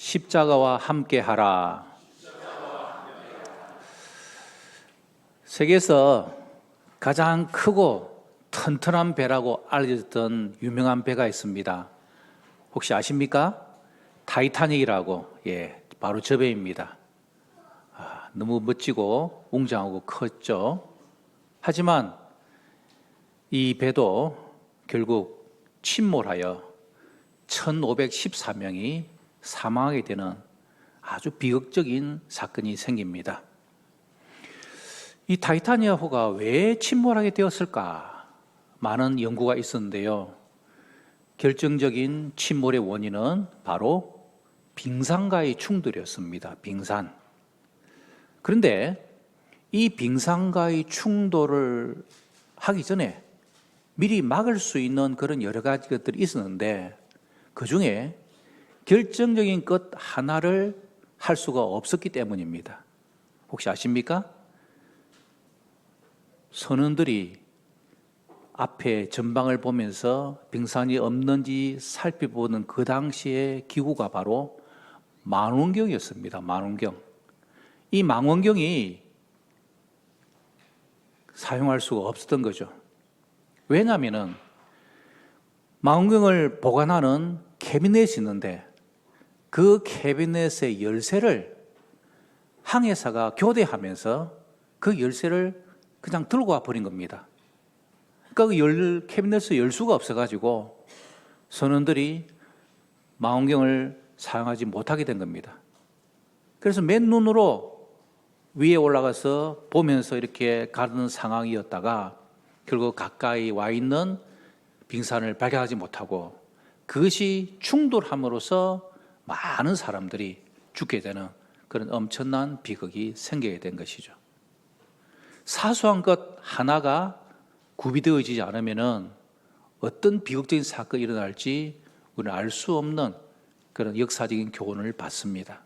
십자가와 함께하라. 세계에서 가장 크고 튼튼한 배라고 알려졌던 유명한 배가 있습니다. 혹시 아십니까? 타이타닉이라고 예, 바로 저 배입니다. 아, 너무 멋지고 웅장하고 컸죠. 하지만 이 배도 결국 침몰하여 1514명이 사망하게 되는 아주 비극적인 사건이 생깁니다. 이 타이타니아호가 왜 침몰하게 되었을까? 많은 연구가 있었는데요. 결정적인 침몰의 원인은 바로 빙산과의 충돌이었습니다. 빙산. 그런데 이 빙산과의 충돌을 하기 전에 미리 막을 수 있는 그런 여러 가지 것들이 있었는데 그 중에 결정적인 것 하나를 할 수가 없었기 때문입니다. 혹시 아십니까? 선원들이 앞에 전방을 보면서 빙산이 없는지 살펴보는 그 당시의 기구가 바로 망원경이었습니다. 망원경. 이 망원경이 사용할 수가 없었던 거죠. 왜냐하면은 망원경을 보관하는 캐비넷이 있는데 그 캐비넷의 열쇠를 항해사가 교대하면서 그 열쇠를 그냥 들고 와 버린 겁니다. 그러니까 그 열, 캐비넷을 열 수가 없어가지고 선원들이 망원경을 사용하지 못하게 된 겁니다. 그래서 맨 눈으로 위에 올라가서 보면서 이렇게 가는 상황이었다가 결국 가까이 와 있는 빙산을 발견하지 못하고 그것이 충돌함으로써 많은 사람들이 죽게 되는 그런 엄청난 비극이 생기게 된 것이죠. 사소한 것 하나가 구비되어지지 않으면은 어떤 비극적인 사건이 일어날지 우리는 알 수 없는 그런 역사적인 교훈을 받습니다.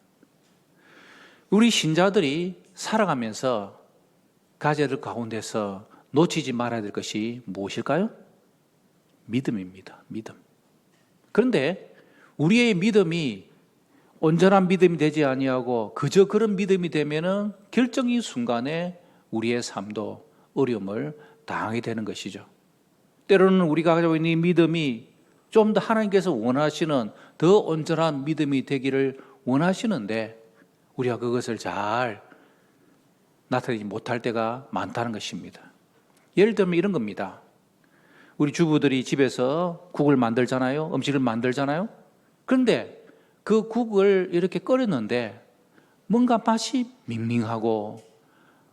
우리 신자들이 살아가면서 가져야 될 가운데서 놓치지 말아야 될 것이 무엇일까요? 믿음입니다. 믿음. 그런데 우리의 믿음이 온전한 믿음이 되지 아니하고 그저 그런 믿음이 되면은 결정의 순간에 우리의 삶도 어려움을 당하게 되는 것이죠. 때로는 우리가 가지고 있는 이 믿음이 좀 더 하나님께서 원하시는 더 온전한 믿음이 되기를 원하시는데 우리가 그것을 잘 나타내지 못할 때가 많다는 것입니다. 예를 들면 이런 겁니다. 우리 주부들이 집에서 국을 만들잖아요. 음식을 만들잖아요. 그런데 그 국을 이렇게 끓였는데 뭔가 맛이 밍밍하고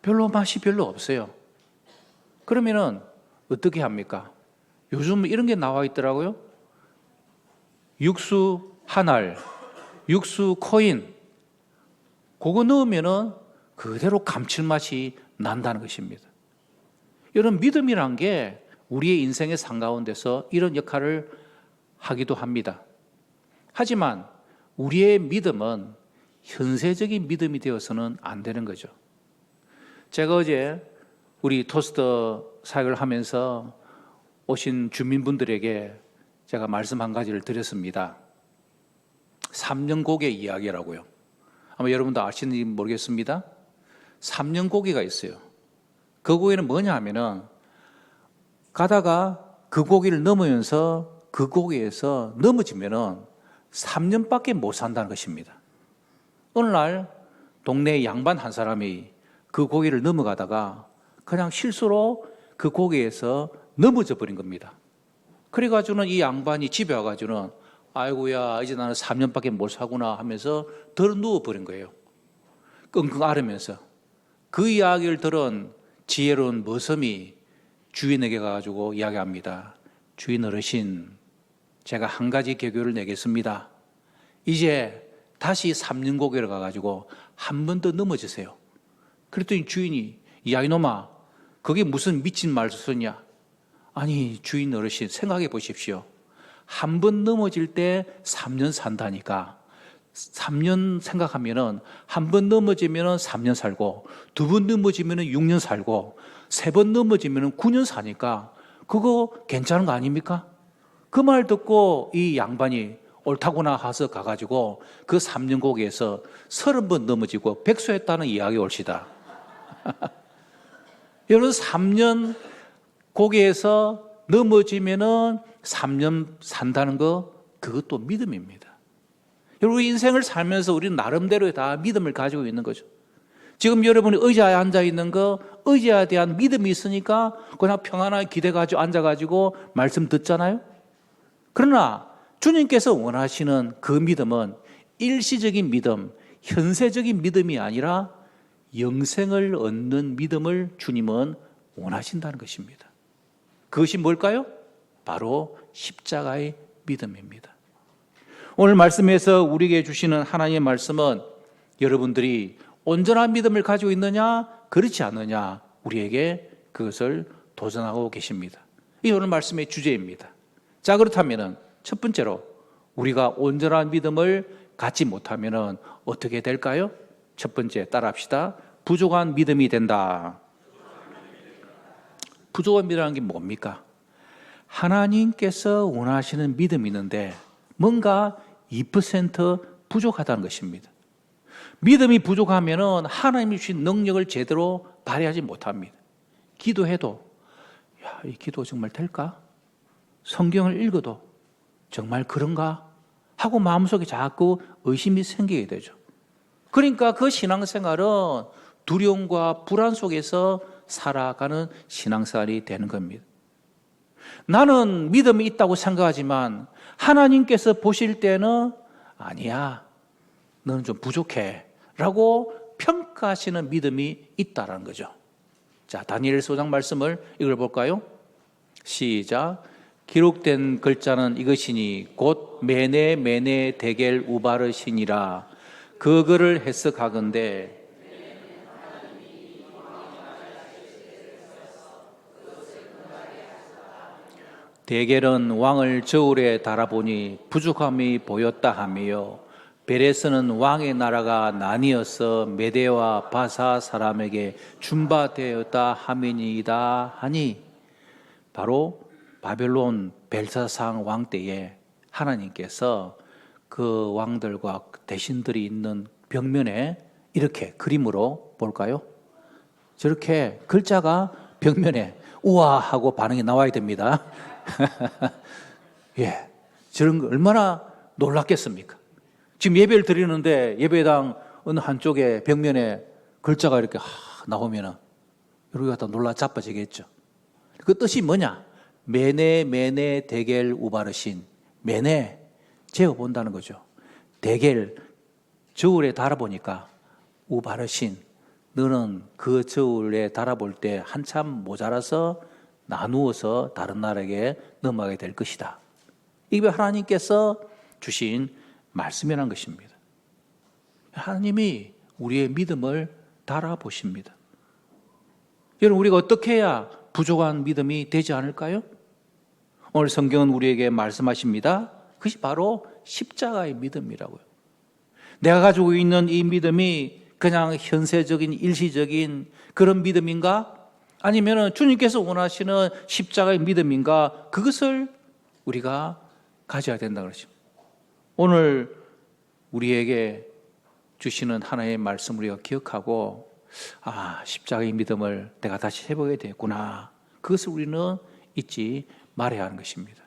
별로 맛이 별로 없어요. 그러면은 어떻게 합니까? 요즘 이런 게 나와 있더라고요. 육수 한 알, 육수 코인, 그거 넣으면은 그대로 감칠맛이 난다는 것입니다. 이런 믿음이란 게 우리의 인생의 상 가운데서 이런 역할을 하기도 합니다. 하지만 우리의 믿음은 현세적인 믿음이 되어서는 안 되는 거죠. 제가 어제 우리 토스터 사역을 하면서 오신 주민분들에게 제가 말씀 한 가지를 드렸습니다. 3년 고개 이야기라고요. 아마 여러분도 아시는지 모르겠습니다. 3년 고개가 있어요. 그 고개는 뭐냐 하면은 가다가 그 고기를 넘으면서 그 고기에서 넘어지면은 3년밖에 못 산다는 것입니다. 어느 날 동네 양반 한 사람이 그 고기를 넘어가다가 그냥 실수로 그 고기에서 넘어져 버린 겁니다. 그래가지고는 이 양반이 집에 와가지고는 아이고야 이제 나는 3년밖에 못 사구나 하면서 덜 누워버린 거예요. 끙끙 앓으면서 그 이야기를 들은 지혜로운 머슴이 주인에게 가가지고 이야기합니다. 주인 어르신, 제가 한 가지 개교를 내겠습니다. 이제 다시 삼년 고개를 가가지고 한 번 더 넘어지세요. 그랬더니 주인이, 야, 이놈아, 그게 무슨 미친 말씀이냐? 아니, 주인 어르신, 생각해 보십시오. 한 번 넘어질 때 3년 산다니까. 3년 생각하면은 한 번 넘어지면은 3년 살고 두 번 넘어지면은 6년 살고 세 번 넘어지면은 9년 사니까 그거 괜찮은 거 아닙니까? 그 말 듣고 이 양반이 옳다구나 하서 가가지고 그 3년 고개에서 30번 넘어지고 백수했다는 이야기 올시다. 여러분 3년 고개에서 넘어지면은 3년 산다는 거 그것도 믿음입니다. 여러분 인생을 살면서 우리는 나름대로 다 믿음을 가지고 있는 거죠. 지금 여러분이 의자에 앉아 있는 거 의자에 대한 믿음이 있으니까 그냥 평안하게 기대 가지고 앉아 가지고 말씀 듣잖아요. 그러나 주님께서 원하시는 그 믿음은 일시적인 믿음, 현세적인 믿음이 아니라 영생을 얻는 믿음을 주님은 원하신다는 것입니다. 그것이 뭘까요? 바로 십자가의 믿음입니다. 오늘 말씀에서 우리에게 주시는 하나님의 말씀은 여러분들이 온전한 믿음을 가지고 있느냐, 그렇지 않느냐, 우리에게 그것을 도전하고 계십니다. 이 오늘 말씀의 주제입니다. 자, 그렇다면 첫 번째로 우리가 온전한 믿음을 갖지 못하면 어떻게 될까요? 첫 번째 따라합시다. 부족한 믿음이 된다. 부족한 믿음이라는 게 뭡니까? 하나님께서 원하시는 믿음이 있는데 뭔가 2% 부족하다는 것입니다. 믿음이 부족하면 하나님이 주신 능력을 제대로 발휘하지 못합니다. 기도해도 야, 이 기도 정말 될까? 성경을 읽어도 정말 그런가? 하고 마음속에 자꾸 의심이 생기게 되죠. 그러니까 그 신앙생활은 두려움과 불안 속에서 살아가는 신앙생활이 되는 겁니다. 나는 믿음이 있다고 생각하지만 하나님께서 보실 때는 아니야. 너는 좀 부족해. 라고 평가하시는 믿음이 있다라는 거죠. 자, 다니엘 소장 말씀을 읽어 볼까요? 시작. 기록된 글자는 이것이니 곧 메네 메네 데겔 우바르시니라. 그 글을 해석하건대 데겔은 왕을 저울에 달아보니 부족함이 보였다 하며 베레스는 왕의 나라가 나뉘어서 메대와 바사 사람에게 준바되었다 하미니이다 하니 바로 바벨론 벨사상 왕 때에 하나님께서 그 왕들과 대신들이 있는 벽면에 이렇게 그림으로 볼까요? 저렇게 글자가 벽면에 우와 하고 반응이 나와야 됩니다. 예. 저런 거 얼마나 놀랐겠습니까? 지금 예배를 드리는데 예배당 어느 한쪽에 벽면에 글자가 이렇게 하, 나오면은 여기 갖다 놀라 자빠지겠죠. 그 뜻이 뭐냐? 메네 메네 대겔 우바르신 메네 재어 본다는 거죠. 대겔 저울에 달아보니까 우바르신 너는 그 저울에 달아볼 때 한참 모자라서 나누어서 다른 나라에게 넘어가게 될 것이다. 이게 하나님께서 주신 말씀이라는 것입니다. 하나님이 우리의 믿음을 달아보십니다. 여러분, 우리가 어떻게 해야 부족한 믿음이 되지 않을까요? 오늘 성경은 우리에게 말씀하십니다. 그것이 바로 십자가의 믿음이라고요. 내가 가지고 있는 이 믿음이 그냥 현세적인 일시적인 그런 믿음인가? 아니면 주님께서 원하시는 십자가의 믿음인가? 그것을 우리가 가져야 된다 그러죠. 오늘 우리에게 주시는 하나의 말씀 우리가 기억하고 아 십자가의 믿음을 내가 다시 해보게 되겠구나. 그것을 우리는 잊지 말해야 하는 것입니다.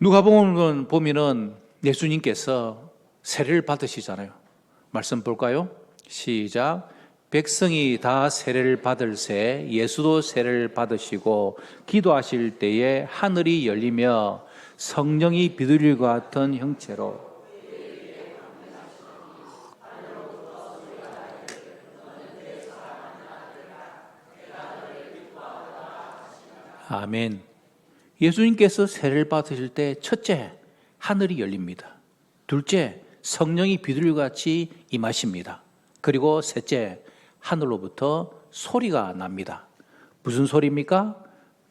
누가복음 보면은 예수님께서 세례를 받으시잖아요. 말씀 볼까요? 시작. 백성이 다 세례를 받을새 예수도 세례를 받으시고 기도하실 때에 하늘이 열리며 성령이 비둘기와 같은 형체로 아멘. 예수님께서 세례를 받으실 때 첫째 하늘이 열립니다. 둘째 성령이 비둘기같이 임하십니다. 그리고 셋째 하늘로부터 소리가 납니다. 무슨 소리입니까?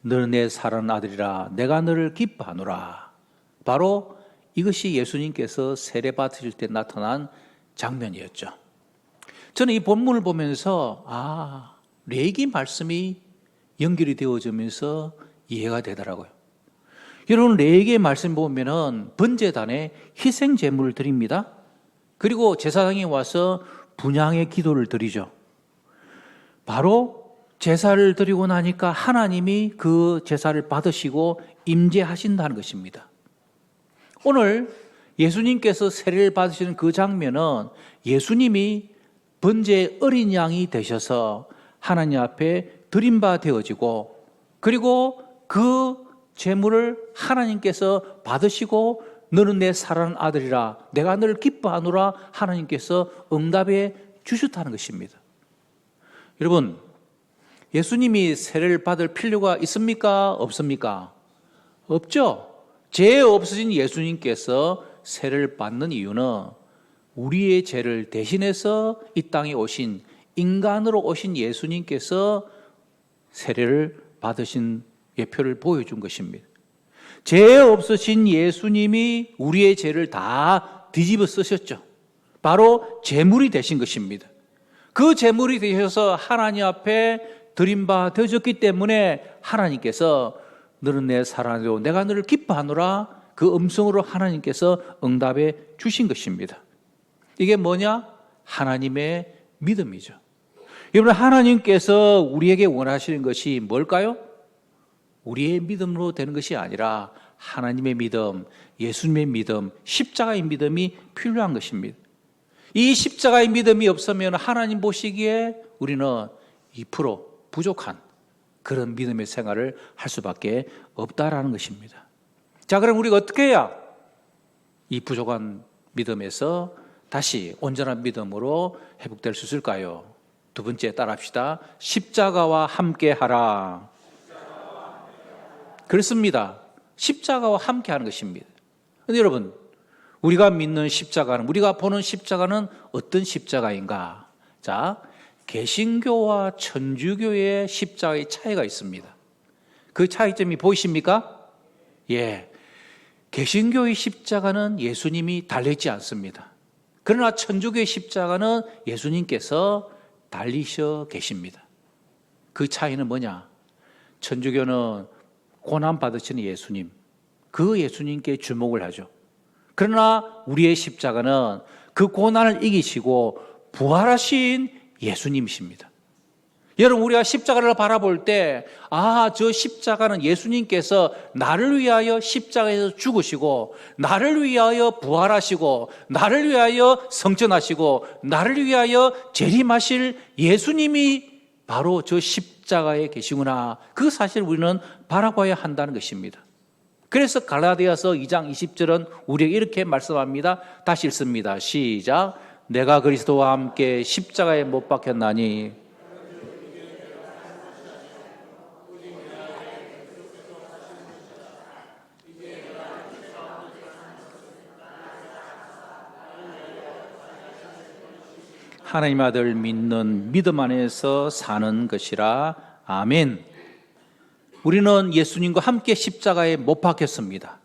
너는 내 사랑하는 아들이라 내가 너를 기뻐하노라. 바로 이것이 예수님께서 세례 받으실 때 나타난 장면이었죠. 저는 이 본문을 보면서 아, 레기 말씀이 연결이 되어지면서 이해가 되더라고요. 여러분 레에게 말씀 보면은 번제단에 희생 제물을 드립니다. 그리고 제사장이 와서 분양의 기도를 드리죠. 바로 제사를 드리고 나니까 하나님이 그 제사를 받으시고 임재하신다는 것입니다. 오늘 예수님께서 세례를 받으시는 그 장면은 예수님이 번제 어린 양이 되셔서 하나님 앞에 드림바 되어지고 그리고 그 제물을 하나님께서 받으시고 너는 내 사랑하는 아들이라 내가 너를 기뻐하노라 하나님께서 응답해 주셨다는 것입니다. 여러분 예수님이 세례를 받을 필요가 있습니까? 없습니까? 없죠. 죄 없으신 예수님께서 세례를 받는 이유는 우리의 죄를 대신해서 이 땅에 오신 인간으로 오신 예수님께서 세례를 받으신 예표를 보여준 것입니다. 죄 없으신 예수님이 우리의 죄를 다 뒤집어 쓰셨죠. 바로 제물이 되신 것입니다. 그 제물이 되셔서 하나님 앞에 드린 바 되셨기 때문에 하나님께서 너는 내 사랑이요 내가 너를 기뻐하노라 그 음성으로 하나님께서 응답해 주신 것입니다. 이게 뭐냐? 하나님의 믿음이죠. 여러분 하나님께서 우리에게 원하시는 것이 뭘까요? 우리의 믿음으로 되는 것이 아니라 하나님의 믿음, 예수님의 믿음, 십자가의 믿음이 필요한 것입니다. 이 십자가의 믿음이 없으면 하나님 보시기에 우리는 2% 부족한 그런 믿음의 생활을 할 수밖에 없다라는 것입니다. 자, 그럼 우리가 어떻게 해야 이 부족한 믿음에서 다시 온전한 믿음으로 회복될 수 있을까요? 두 번째 따라합시다. 십자가와 함께 하라. 그렇습니다. 십자가와 함께 하는 것입니다. 근데 여러분, 우리가 믿는 십자가는, 우리가 보는 십자가는 어떤 십자가인가? 자, 개신교와 천주교의 십자가의 차이가 있습니다. 그 차이점이 보이십니까? 예. 개신교의 십자가는 예수님이 달리지 않습니다. 그러나 천주교의 십자가는 예수님께서 달리셔 계십니다. 그 차이는 뭐냐? 천주교는 고난 받으시는 예수님, 그 예수님께 주목을 하죠. 그러나 우리의 십자가는 그 고난을 이기시고 부활하신 예수님이십니다. 여러분, 우리가 십자가를 바라볼 때, 아, 저 십자가는 예수님께서 나를 위하여 십자가에서 죽으시고, 나를 위하여 부활하시고, 나를 위하여 성전하시고, 나를 위하여 재림하실 예수님이 바로 저 십자가에 계시구나. 그 사실 우리는 바라봐야 한다는 것입니다. 그래서 갈라디아서 2장 20절은 우리에게 이렇게 말씀합니다. 다시 읽습니다. 시작. 내가 그리스도와 함께 십자가에 못 박혔나니 하나님 아들 믿는 믿음 안에서 사는 것이라 아멘. 우리는 예수님과 함께 십자가에 못 박혔습니다.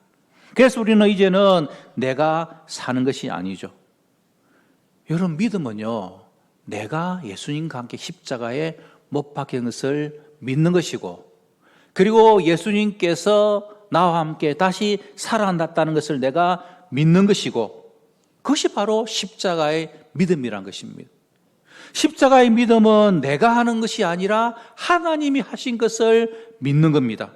그래서 우리는 이제는 내가 사는 것이 아니죠. 여러분 믿음은요. 내가 예수님과 함께 십자가에 못 박힌 것을 믿는 것이고 그리고 예수님께서 나와 함께 다시 살아났다는 것을 내가 믿는 것이고 그것이 바로 십자가의 믿음이란 것입니다. 십자가의 믿음은 내가 하는 것이 아니라 하나님이 하신 것을 믿는 겁니다.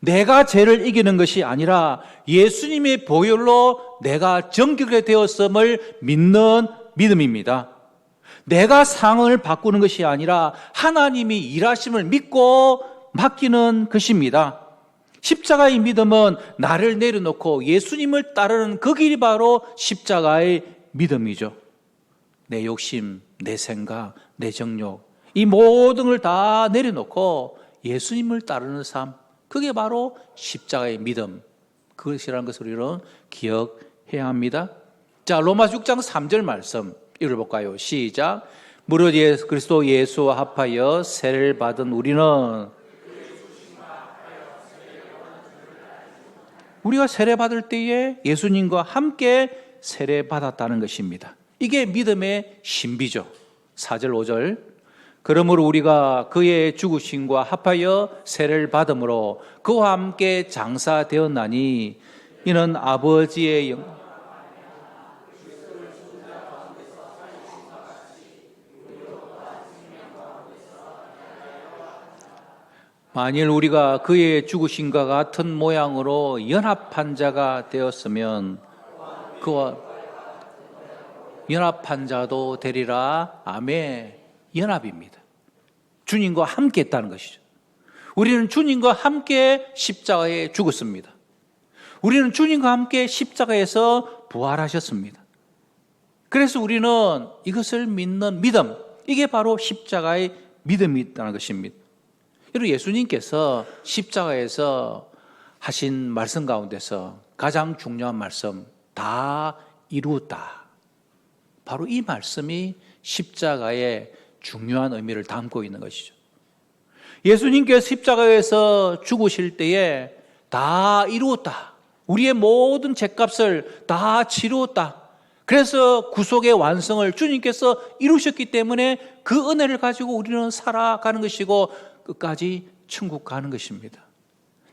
내가 죄를 이기는 것이 아니라 예수님의 보혈로 내가 정결하게 되었음을 믿는 믿음입니다. 내가 상황을 바꾸는 것이 아니라 하나님이 일하심을 믿고 맡기는 것입니다. 십자가의 믿음은 나를 내려놓고 예수님을 따르는 그 길이 바로 십자가의 믿음이죠. 내 욕심, 내 생각, 내 정욕, 이 모든 걸 다 내려놓고 예수님을 따르는 삶, 그게 바로 십자가의 믿음. 그것이라는 것을 우리는 기억해야 합니다. 자, 로마 6장 3절 말씀 읽어볼까요? 시작. 무릇 예수, 그리스도 예수와 합하여 세례를 받은 우리는 우리가 세례 받을 때에 예수님과 함께 세례 받았다는 것입니다. 이게 믿음의 신비죠. 4절, 5절. 그러므로 우리가 그의 죽으심과 합하여 세를 받음으로 그와 함께 장사되었나니 이는 아버지의 영 만일 우리가 그의 죽으심과 같은 모양으로 연합한 자가 되었으면 그와 연합한 자도 되리라. 아멘. 연합입니다. 주님과 함께 했다는 것이죠. 우리는 주님과 함께 십자가에 죽었습니다. 우리는 주님과 함께 십자가에서 부활하셨습니다. 그래서 우리는 이것을 믿는 믿음, 이게 바로 십자가의 믿음이 있다는 것입니다. 여러분, 예수님께서 십자가에서 하신 말씀 가운데서 가장 중요한 말씀, 다 이루었다. 바로 이 말씀이 십자가의 중요한 의미를 담고 있는 것이죠. 예수님께서 십자가에서 죽으실 때에 다 이루었다. 우리의 모든 죄값을 다 치루었다. 그래서 구속의 완성을 주님께서 이루셨기 때문에 그 은혜를 가지고 우리는 살아가는 것이고 끝까지 천국 가는 것입니다.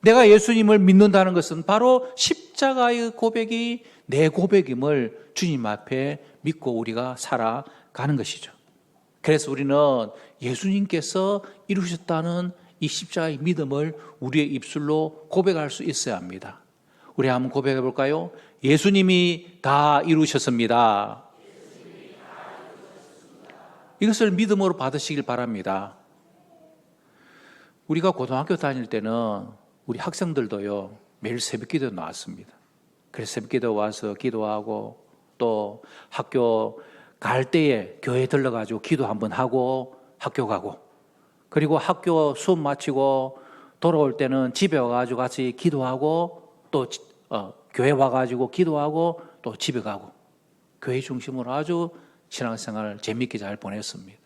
내가 예수님을 믿는다는 것은 바로 십자가의 고백이 내 고백임을 주님 앞에 믿고 우리가 살아가는 것이죠. 그래서 우리는 예수님께서 이루셨다는 이 십자가의 믿음을 우리의 입술로 고백할 수 있어야 합니다. 우리 한번 고백해 볼까요? 예수님이 다 이루셨습니다. 이것을 믿음으로 받으시길 바랍니다. 우리가 고등학교 다닐 때는 우리 학생들도요, 매일 새벽 기도 나왔습니다. 그래서 기도 와서 기도하고 또 학교 갈 때에 교회 들러가지고 기도 한번 하고 학교 가고 그리고 학교 수업 마치고 돌아올 때는 집에 와가지고 같이 기도하고 또 어, 교회 와가지고 기도하고 또 집에 가고 교회 중심으로 아주 신앙생활을 재밌게 잘 보냈습니다.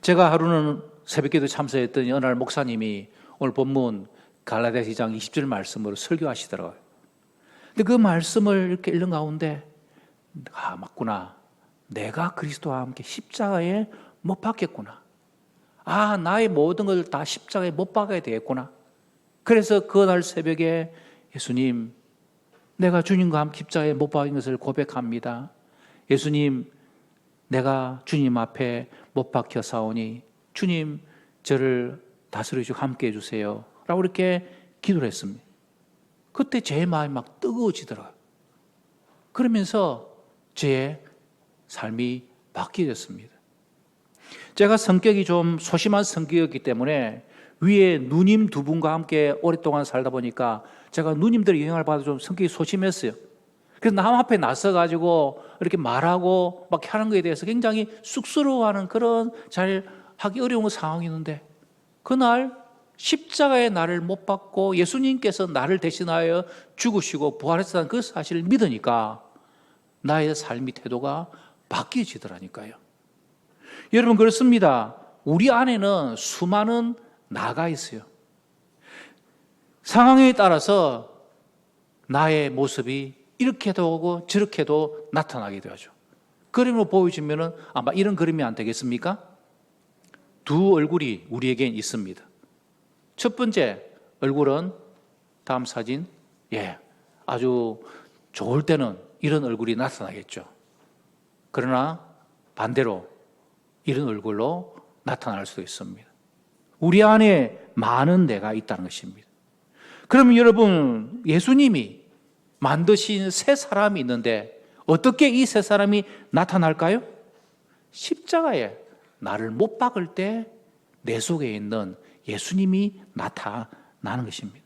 제가 하루는 새벽기도 참석했더니 어느 날 목사님이 오늘 본문 갈라디아서 2장 20절 말씀으로 설교하시더라고요. 근데 그 말씀을 이렇게 읽는 가운데 아 맞구나. 내가 그리스도와 함께 십자가에 못 박혔구나. 아 나의 모든 걸다 십자가에 못 박아야 되겠구나. 그래서 그날 새벽에 예수님 내가 주님과 함께 십자가에 못 박인 것을 고백합니다. 예수님 내가 주님 앞에 못 박혀 사오니 주님 저를 다스려 주고 함께 해 주세요. 라고 이렇게 기도를 했습니다. 그때 제 마음이 막 뜨거워지더라고요. 그러면서 제 삶이 바뀌어졌습니다. 제가 성격이 좀 소심한 성격이었기 때문에 위에 누님 두 분과 함께 오랫동안 살다 보니까 제가 누님들의 영향을 받아 좀 성격이 소심했어요. 그래서 남 앞에 나서가지고 이렇게 말하고 막 하는 것에 대해서 굉장히 쑥스러워하는 그런 잘 하기 어려운 상황이었는데 그날 십자가의 나를 못 받고 예수님께서 나를 대신하여 죽으시고 부활했다는 그 사실을 믿으니까 나의 삶의 태도가 바뀌어지더라니까요. 여러분 그렇습니다. 우리 안에는 수많은 나가 있어요. 상황에 따라서 나의 모습이 이렇게도 오고 저렇게도 나타나게 되죠. 그림으로 보여주면 아마 이런 그림이 안 되겠습니까? 두 얼굴이 우리에겐 있습니다. 첫 번째 얼굴은 다음 사진, 예, 아주 좋을 때는 이런 얼굴이 나타나겠죠. 그러나 반대로 이런 얼굴로 나타날 수도 있습니다. 우리 안에 많은 내가 있다는 것입니다. 그러면 여러분, 예수님이 만드신 새 사람이 있는데 어떻게 이새 사람이 나타날까요? 십자가에 나를 못 박을 때 내 속에 있는 예수님이 나타나는 것입니다.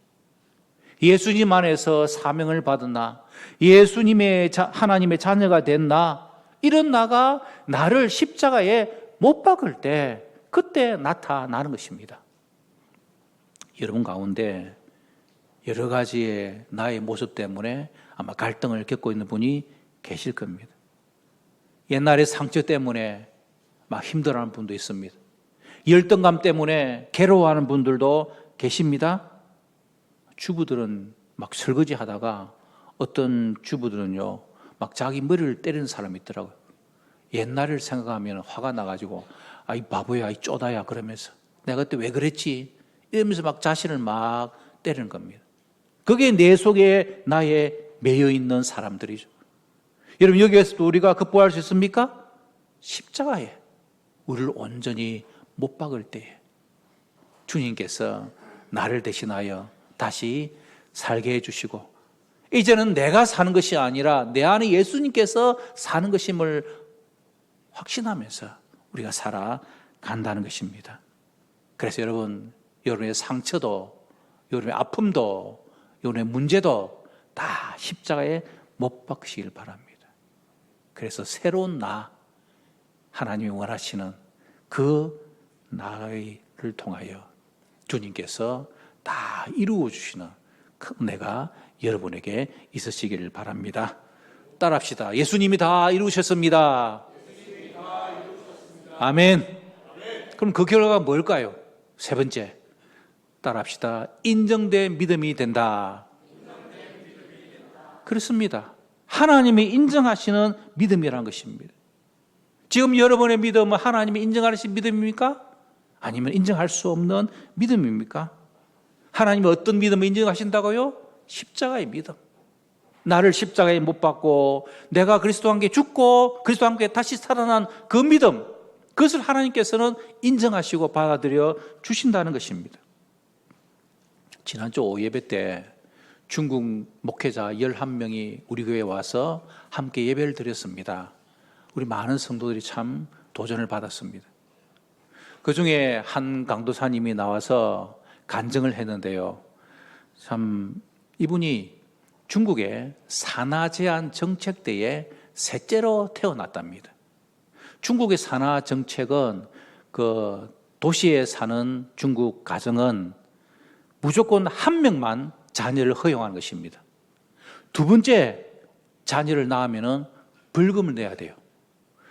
예수님 안에서 사명을 받은 나, 예수님의 자, 하나님의 자녀가 된 나, 이런 나가 나를 십자가에 못 박을 때 그때 나타나는 것입니다. 여러분 가운데 여러 가지의 나의 모습 때문에 아마 갈등을 겪고 있는 분이 계실 겁니다. 옛날의 상처 때문에 막 힘들어하는 분도 있습니다. 열등감 때문에 괴로워하는 분들도 계십니다. 주부들은 막 설거지 하다가 어떤 주부들은요, 막 자기 머리를 때리는 사람이 있더라고요. 옛날을 생각하면 화가 나가지고, 아 이 바보야, 이 쪼다야 그러면서 내가 그때 왜 그랬지? 이러면서 막 자신을 막 때리는 겁니다. 그게 내 속에 나의 매여 있는 사람들이죠. 여러분 여기에서도 우리가 극복할 수 있습니까? 십자가에 우리를 온전히 못 박을 때에 주님께서 나를 대신하여 다시 살게 해주시고 이제는 내가 사는 것이 아니라 내 안에 예수님께서 사는 것임을 확신하면서 우리가 살아간다는 것입니다. 그래서 여러분, 여러분의 상처도, 여러분의 아픔도, 여러분의 문제도 다 십자가에 못 박히길 바랍니다. 그래서 새로운 나, 하나님이 원하시는 그 나를 통하여 주님께서 다 이루어 주시는 그 은혜가 여러분에게 있으시기를 바랍니다. 따라합시다. 예수님이 다 이루셨습니다. 아멘. 그럼 그 결과가 뭘까요? 세 번째. 따라합시다. 인정된 믿음이 된다. 그렇습니다. 하나님이 인정하시는 믿음이라는 것입니다. 지금 여러분의 믿음은 하나님이 인정하시는 믿음입니까? 아니면 인정할 수 없는 믿음입니까? 하나님이 어떤 믿음을 인정하신다고요? 십자가의 믿음. 나를 십자가에 못 박고 내가 그리스도와 함께 죽고 그리스도와 함께 다시 살아난 그 믿음. 그것을 하나님께서는 인정하시고 받아들여 주신다는 것입니다. 지난주 오예배 때 중국 목회자 11명이 우리 교회에 와서 함께 예배를 드렸습니다. 우리 많은 성도들이 참 도전을 받았습니다. 그 중에 한 강도사님이 나와서 간증을 했는데요. 참 이분이 중국의 산화 제한 정책 때에 셋째로 태어났답니다. 중국의 산화 정책은 그 도시에 사는 중국 가정은 무조건 한 명만 자녀를 허용하는 것입니다. 두 번째 자녀를 낳으면은 벌금을 내야 돼요.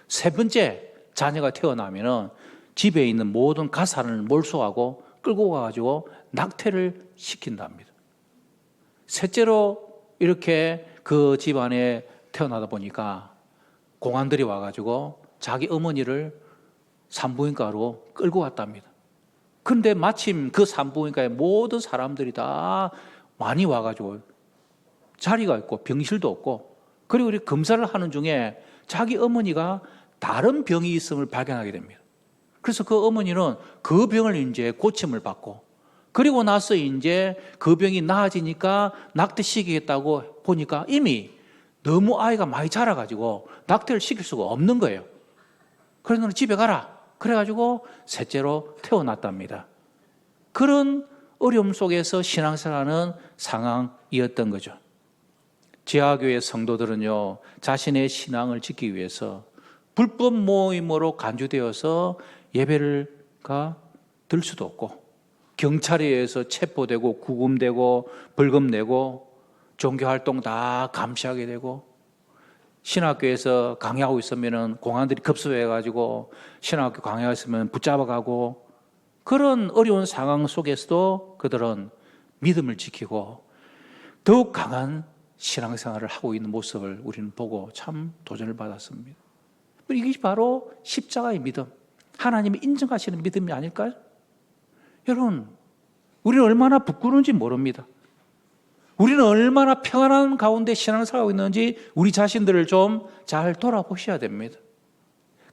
세 번째 자녀가 태어나면은 집에 있는 모든 가산을 몰수하고 끌고 가가지고 낙태를 시킨답니다. 셋째로 이렇게 그 집안에 태어나다 보니까 공안들이 와가지고 자기 어머니를 산부인과로 끌고 갔답니다. 그런데 마침 그 산부인과에 모든 사람들이 다 많이 와가지고 자리가 있고 병실도 없고 그리고 우리 검사를 하는 중에 자기 어머니가 다른 병이 있음을 발견하게 됩니다. 그래서 그 어머니는 그 병을 이제 고침을 받고 그리고 나서 이제 그 병이 나아지니까 낙태 시키겠다고 보니까 이미 너무 아이가 많이 자라가지고 낙태를 시킬 수가 없는 거예요. 그래서 너는 집에 가라. 그래가지고 셋째로 태어났답니다. 그런 어려움 속에서 신앙생활하는 상황이었던 거죠. 지하교회 성도들은요, 자신의 신앙을 지키기 위해서 불법 모임으로 간주되어서 예배를 가 들 수도 없고, 경찰에 의해서 체포되고, 구금되고, 벌금 내고, 종교 활동 다 감시하게 되고, 신학교에서 강의하고 있으면 공안들이 급습해 가지고, 신학교 강의하고 있으면 붙잡아 가고, 그런 어려운 상황 속에서도 그들은 믿음을 지키고, 더욱 강한 신앙생활을 하고 있는 모습을 우리는 보고 참 도전을 받았습니다. 이게 바로 십자가의 믿음, 하나님이 인정하시는 믿음이 아닐까요? 여러분, 우리는 얼마나 부끄러운지 모릅니다. 우리는 얼마나 평안한 가운데 신앙생활하고 있는지 우리 자신들을 좀 잘 돌아보셔야 됩니다.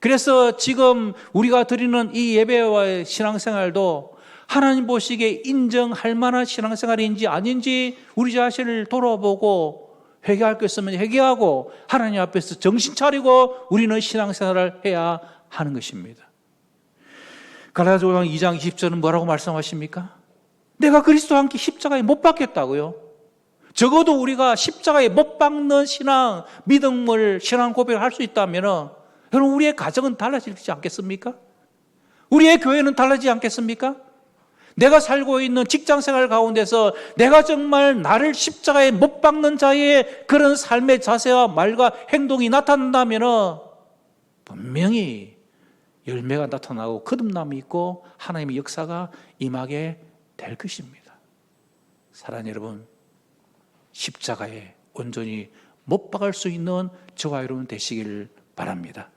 그래서 지금 우리가 드리는 이 예배와의 신앙생활도 하나님 보시기에 인정할 만한 신앙생활인지 아닌지 우리 자신을 돌아보고 회개할 것 있으면 회개하고 하나님 앞에서 정신 차리고 우리는 신앙생활을 해야 하는 것입니다. 갈라디아 2장 20절은 뭐라고 말씀하십니까? 내가 그리스도와 함께 십자가에 못 박혔다고요. 적어도 우리가 십자가에 못 박는 신앙, 믿음을 신앙 고백을 할 수 있다면 여러분 우리의 가정은 달라지지 않겠습니까? 우리의 교회는 달라지지 않겠습니까? 내가 살고 있는 직장 생활 가운데서 내가 정말 나를 십자가에 못 박는 자의 그런 삶의 자세와 말과 행동이 나타난다면 분명히 열매가 나타나고 거듭남이 있고 하나님의 역사가 임하게 될 것입니다. 사랑 여러분, 십자가에 온전히 못 박을 수 있는 저와 여러분 되시기를 바랍니다.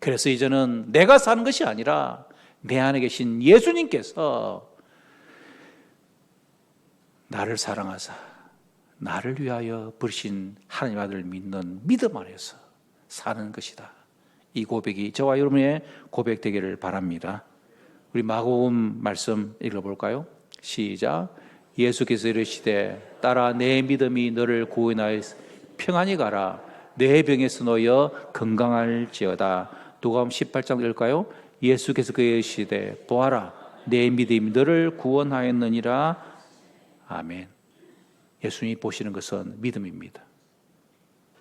그래서 이제는 내가 사는 것이 아니라 내 안에 계신 예수님께서 나를 사랑하사 나를 위하여 부르신 하나님 아들을 믿는 믿음 안에서 사는 것이다. 이 고백이 저와 여러분의 고백 되기를 바랍니다. 우리 마고음 말씀 읽어볼까요? 시작. 예수께서 이르시되 따라 내 믿음이 너를 구원하여 평안히 가라. 내 병에서 놓여 건강할지어다. 누가음 18장 읽을까요? 예수께서 그에게 이르시되 보아라 내 믿음이 너를 구원하였느니라. 아멘. 예수님이 보시는 것은 믿음입니다.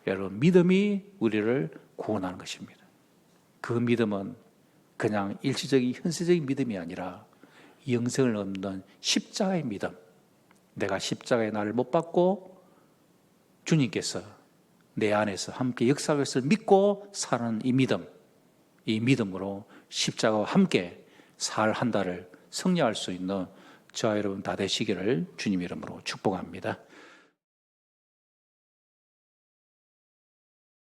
여러분 믿음이 우리를 구원하는 것입니다. 그 믿음은 그냥 일시적인 현세적인 믿음이 아니라 영생을 얻는 십자가의 믿음. 내가 십자가의 나를 못 받고 주님께서 내 안에서 함께 역사할 것을 믿고 사는 이 믿음. 이 믿음으로 십자가와 함께 살 한 달을 승리할 수 있는 저와 여러분 다 되시기를 주님 이름으로 축복합니다.